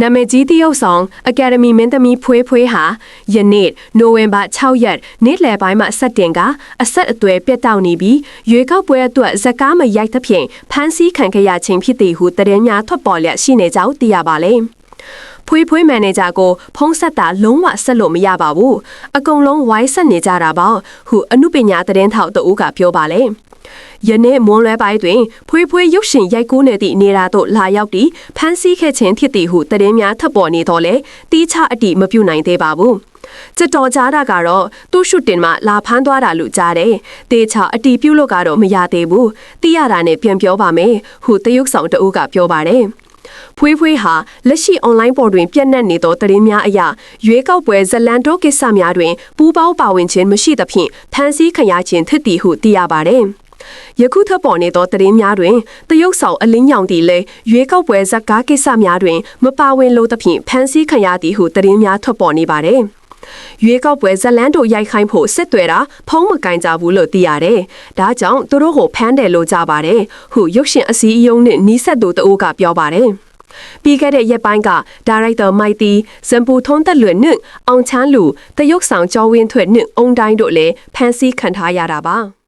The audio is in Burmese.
နာမည်ကြီးတရုတ်ဆောင်အကယ်ဒမီမင်းသမီးဖွေးဖွေးဟာယနေ့နိုဝင်ဘာ6ရက်နေ့လယ်ပိုင်းမှာဆက်တင်ကအဆက်အသွယ်ပြတ်တောက်နေပြီးရွေးကောက်ပွဲအတွက်ဇက်ကားမရိုက်သဖြင့်ဖမ်းဆီးခံခဲ့ရခြင်းဖြစ်သည်ဟုသတင်းများထွက်ပေါ်လျက်ရှိနေကြောင်းသိရပါလေ။ဖွေးဖွေးမန်နေဂျာကိုဖုံးဆက်တာလုံးဝဆက်လို့မရပါဘူးအကုန်လုံးဝိုင်းဆက်နေကြတာပေါ့ဟုအမှုပညာသတင်းထောက်တဦးကပြောပါလေ ယနေ့မွန်းလွဲပိုင်းတွင် ဖွေးဖွေးရုပ်ရှင်ရိုက်ကူးနေသည့်နေရာသို့လာရောက်ပြီးဖမ်းဆီးခဲ့ခြင်းဖြစ်သည်ဟုသတင်းများထပ်ပေါ်နေတော့လေတီးခြအတိမပြုနိုင်သေးပါဘူးကြက်တော်ကြားတာကတော့သူ့ရှုတင်မှာလာဖမ်းသွားတာလို့ကြားတယ်။တေချာအတီးပြုတ်လို့ကတော့မရသေးဘူး။တီးရတာနဲ့ပြန်ပြောပါမယ်။ဟုတရုတ်ဆောင်တအုပ်ကပြောပါတယ်။ဖွေးဖွေးဟာလက်ရှိ online ပေါ်တွင်ပြန့်နှံ့နေသောသတင်းများအရရွေးကောက်ပွဲဇလန်တိုကိစ္စများတွင်ပူးပေါင်းပါဝင်ခြင်းမရှိသဖြင့်ဖမ်းဆီးခံရခြင်းဖြစ်သည်ဟုသိရပါတယ်။ ယခုထပ်ပေါ်နေသောသတင်းများတွင်တရုတ်ဆောင်အလင်းရောင်တီလဲရွေးကောက်ပွဲဇက်ကားကိစ္စများတွင်မပါဝင်လို့သဖြင့်ဖမ်းဆီးခံရသည်ဟုသတင်းများထွက်ပေါ်နေပါတယ်။ရွေးကောက်ပွဲဇလန်တို့ရိုက်ခိုင်းဖို့စစ်သွဲတာဖုံးမကင်ကြဘူးလို့သိရတယ်။ဒါကြောင့်သူတို့ကိုဖမ်းတယ်လို့ကြားပါတယ်။ဟုရုပ်ရှင်အစည်းအရုံးနဲ့နီးစပ်သူတအိုးကပြောပါတယ်။ပြီးခဲ့တဲ့ရက်ပိုင်းကဒါရိုက်တာမိုက်တီဇမ်ပူထုံးသက်လွင်နှင့်အောင်ချမ်းလူတရုတ်ဆောင်ကျော်ဝင်းထွေနှင့်အုံတိုင်းတို့လည်းဖမ်းဆီးခံထားရတာပါ။